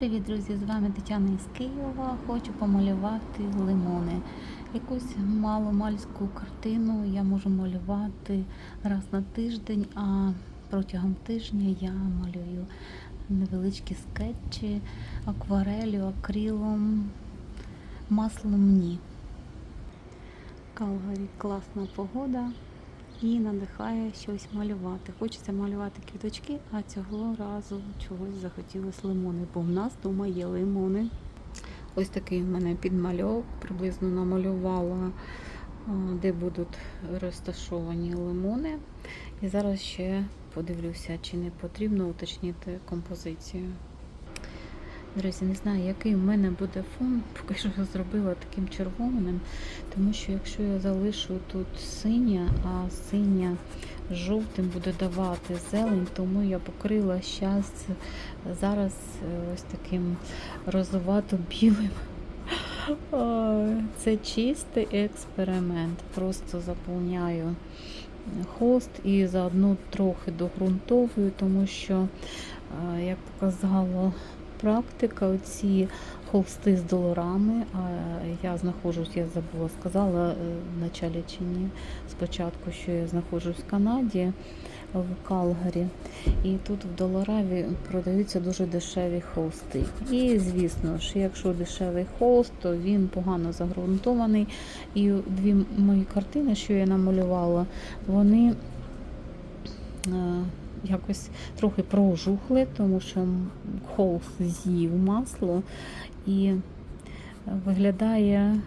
Привіт, друзі! З вами Тетяна із Києва. Хочу помалювати лимони. Якусь маломальську картину я можу малювати раз на тиждень, а протягом тижня я малюю невеличкі скетчі, акварелью, акрилом, маслом ні. Калгарі класна погода і надихає щось малювати. Хочеться малювати квіточки, а цього разу чогось захотілося лимони, бо в нас вдома є лимони. Ось такий в мене підмальовок, приблизно намалювала, де будуть розташовані лимони. І зараз ще подивлюся, чи не потрібно уточнити композицію. Друзі, не знаю, який в мене буде фон, поки що зробила таким червоним, тому що якщо я залишу тут синє, а синя жовтим буде давати зелень, тому я покрила щас, зараз е, ось таким розовато-білим. Це чистий експеримент. Просто заповняю холст і заодно трохи догрунтовую, тому що, е, як показала практика, оці холсти з доларами. А я знаходжусь, я забула, сказала е, в началі чи ні спочатку, що я знаходжусь в Канаді, в Калгарі. І тут в Долараві продаються дуже дешеві холсти. І, звісно ж, якщо дешевий холст, то він погано загрунтований. І дві мої картини, що я намалювала, вони. Е, якось трохи прожухли, тому що холст з'їв масло і виглядає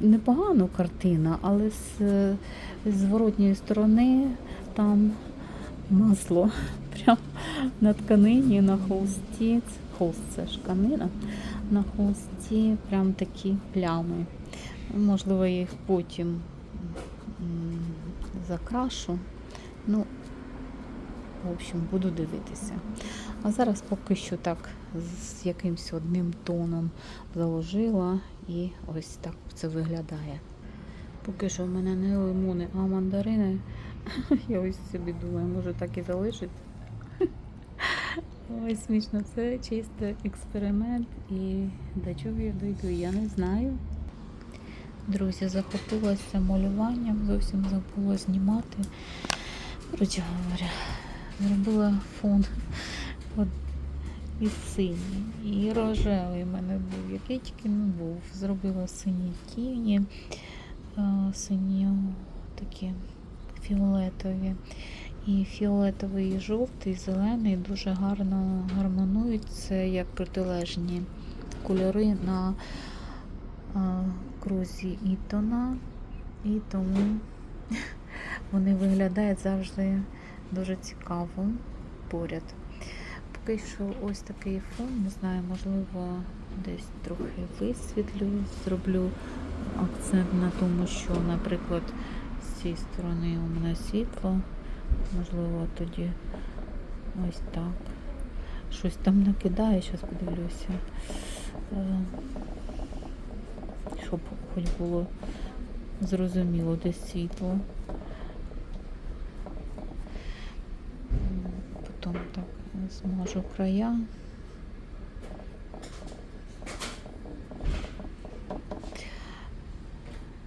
непогано картина, але з, з зворотньої сторони там масло прямо на тканині, на холсті. Холст це ж тканина, на холсті прям такі плями. Можливо, їх потім закрашу. Ну, в общем, буду дивитися. А зараз поки що так з якимось одним тоном заложила і ось так це виглядає. Поки що в мене не лимони, а мандарини. Я ось собі думаю, може так і залишити. Ой, смішно, це чисто експеримент і до чого я дойду, я не знаю. Друзі, захопилася малюванням, зовсім забула знімати. Коротше говоря, зробила фон от, і синій, і рожевий в мене був, який тільки не був. Зробила сині тіні, сині такі фіолетові. І фіолетовий, і жовтий, і зелений дуже гарно гармонують. Це як протилежні кольори на крузі Ітона. І тому вони виглядають завжди дуже цікаво поряд. Поки що ось такий фон, не знаю, можливо, десь трохи висвітлю, зроблю акцент на тому, що, наприклад, з цієї сторони у мене світло, можливо, тоді ось так. Щось там накидає, зараз подивлюся. Е, Щоб хоч було зрозуміло, де світло. Потім так змажу края.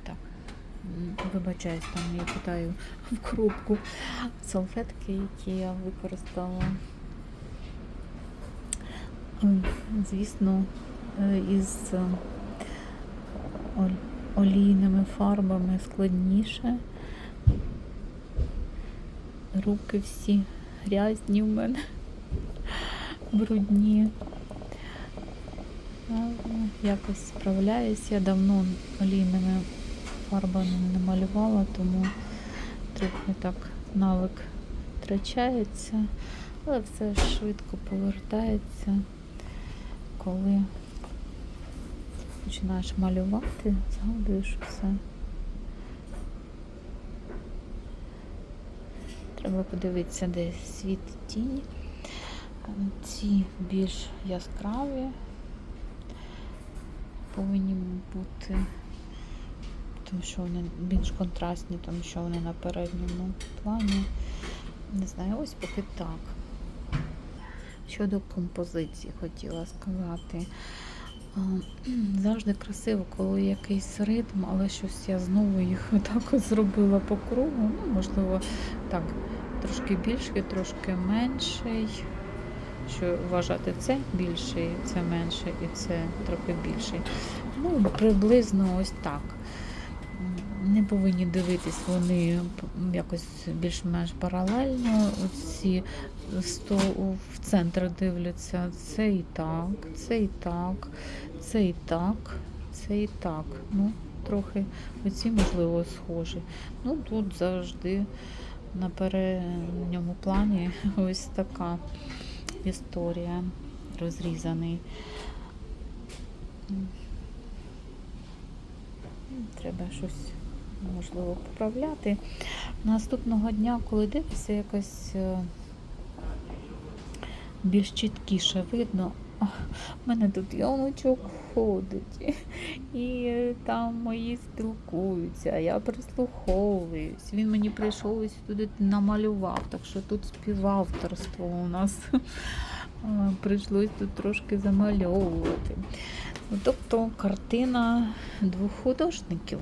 Так, вибачаюсь, там я питаю в коробку салфетки, які я використала. Звісно, е, із е, олійними фарбами складніше. Руки всі грязні в мене, брудні. Якось справляюсь. Я давно олійними фарбами не малювала, тому трохи так навик втрачається, але все швидко повертається, коли починаєш малювати, згадуєш все. Треба подивитися, де світ тінь. Ці більш яскраві повинні бути, тому що вони більш контрастні, тому що вони на передньому плані. Не знаю, ось поки так. щодо композиції хотіла сказати. Завжди красиво, коли якийсь ритм, але щось я знову їх так зробила по кругу. Ну, можливо, так, трошки більший, трошки менший. Що вважати це більший, це менше і це трохи більший. Ну, приблизно ось так. Не повинні дивитись вони якось більш-менш паралельно. Оці сто в центр дивляться. Це і так, це і так, це і так, це і так. Ну, трохи оці, можливо, схожі. Ну, тут завжди на передньому плані ось така історія розрізаний. Треба щось можливо поправляти. Наступного дня, коли дивишся, якось е, більш чіткіше видно. «А, в мене тут яночок ходить, і е, там мої спілкуються, я прислуховуюсь. Він мені прийшов ось туди намалював, так що тут співавторство у нас. Прийшлось тут трошки замальовувати. Ну, Тобто картина двох художників.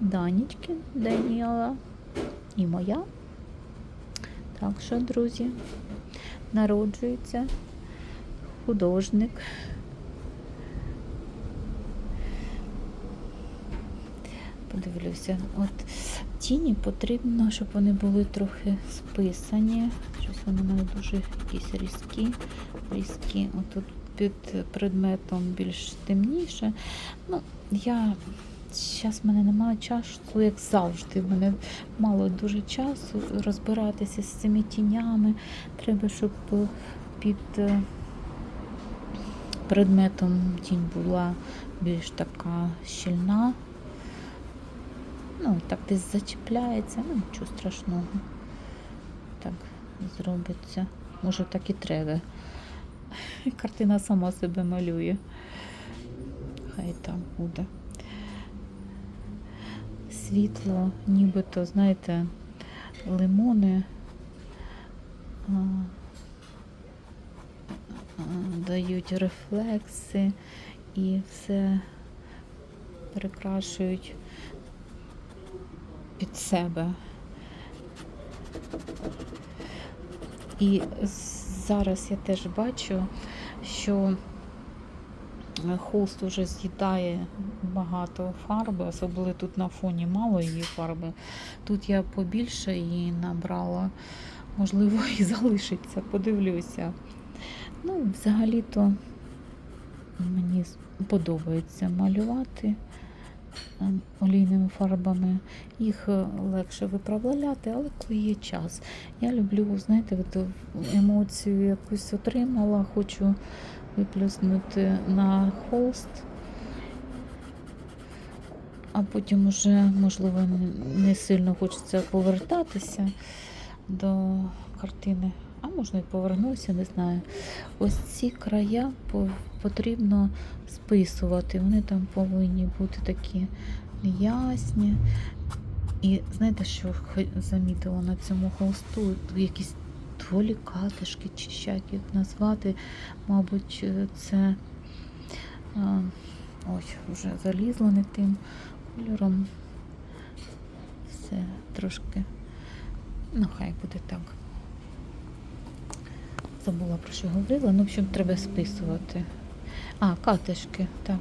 Данічки, Даніела і моя. Так що, друзі, народжується художник. Подивлюся, от тіні потрібно, щоб вони були трохи списані. Щось вони мене дуже якісь різкі, різкі. Отут під предметом більш темніше. Ну, я зараз в мене немає часу, як завжди. В мене мало дуже часу розбиратися з цими тінями. Треба, щоб під е, предметом тінь була більш така щільна. Ну, так десь зачіпляється, ну нічого страшного. Так зробиться. Може, так і треба. Картина сама себе малює. Хай так буде. Світло, нібито, знаєте, лимони дають рефлекси і все прикрашують під себе. І зараз я теж бачу, що холст уже з'їдає багато фарби, особливо тут на фоні мало її фарби. Тут я побільше її набрала, можливо, і залишиться, подивлюся. Ну, взагалі-то мені подобається малювати е, олійними фарбами. Їх е, легше виправляти, але коли є час. Я люблю, знаєте, от емоцію якусь отримала, хочу виплюснути на холст, а потім уже, можливо, не сильно хочеться повертатися до картини. А можна і повернуся, не знаю. Ось ці края потрібно списувати. Вони там повинні бути такі ясні. І знаєте, що замітила на цьому холсту? Якісь тволі катишки, чи ще як їх назвати. Мабуть, е, це ось вже залізла не тим кольором. Все трошки. Ну, хай буде так. Забула про що говорила. Ну, в общем, треба списувати. А, катишки, так.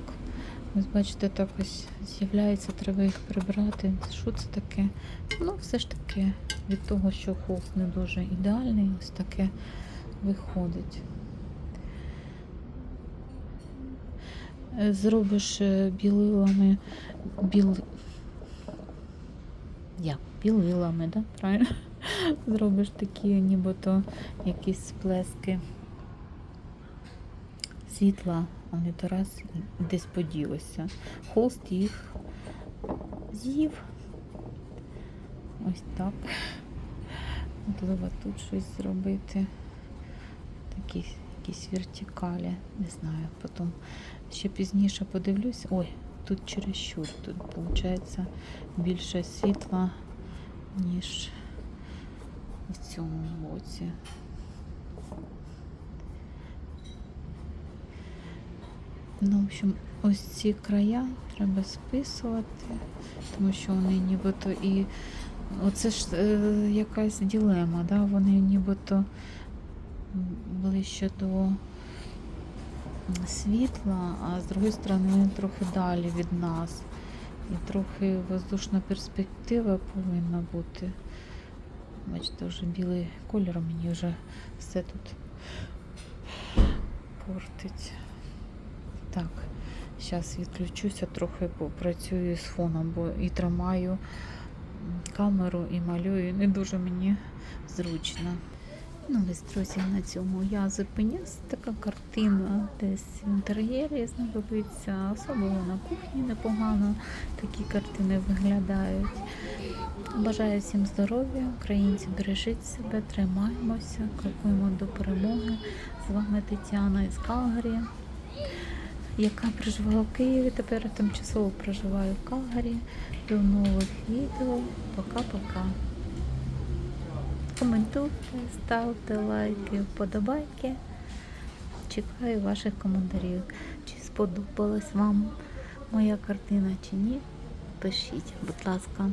Ось бачите, так ось з'являється, треба їх прибрати. Що це таке? Ну, все ж таки, від того, що холст не дуже ідеальний, ось таке виходить. Е, Зробиш е, білилами біл... Як? Білилами, да? Правильно? Зробиш такі, нібито якісь сплески світла, не то раз десь поділося. Холст їх з'їв. Ось так. Можливо, тут щось зробити. Такі якісь вертикалі, не знаю. Потім ще пізніше подивлюсь. Ой, тут чересчур. Тут виходить більше світла, ніж в цьому боці. Ну, в общем, ось ці края треба списувати, тому що вони нібито і оце ж е, якась ділема, да? вони нібито ближче до світла, а з другої сторони вони трохи далі від нас. І трохи воздушна перспектива повинна бути. Бачите, вже білий кольор мені вже все тут портить. Так, зараз відключуся, трохи попрацюю з фоном, бо і тримаю камеру і малюю. Не дуже мені зручно. Ну, ось, друзі, на цьому я зупиняюсь. Така картина десь в інтер'єрі знадобиться, особливо на кухні непогано такі картини виглядають. Бажаю всім здоров'я, українці, бережіть себе, тримаємося, крокуємо до перемоги. З вами Тетяна із Калгарі, яка проживала в Києві, тепер тимчасово проживаю в Калгарі. До нових відео. Пока-пока. Коментуйте, ставте лайки, вподобайки. Чекаю ваших коментарів. Чи сподобалась вам моя картина чи ні? Пишіть, будь ласка.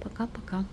Пока-пока.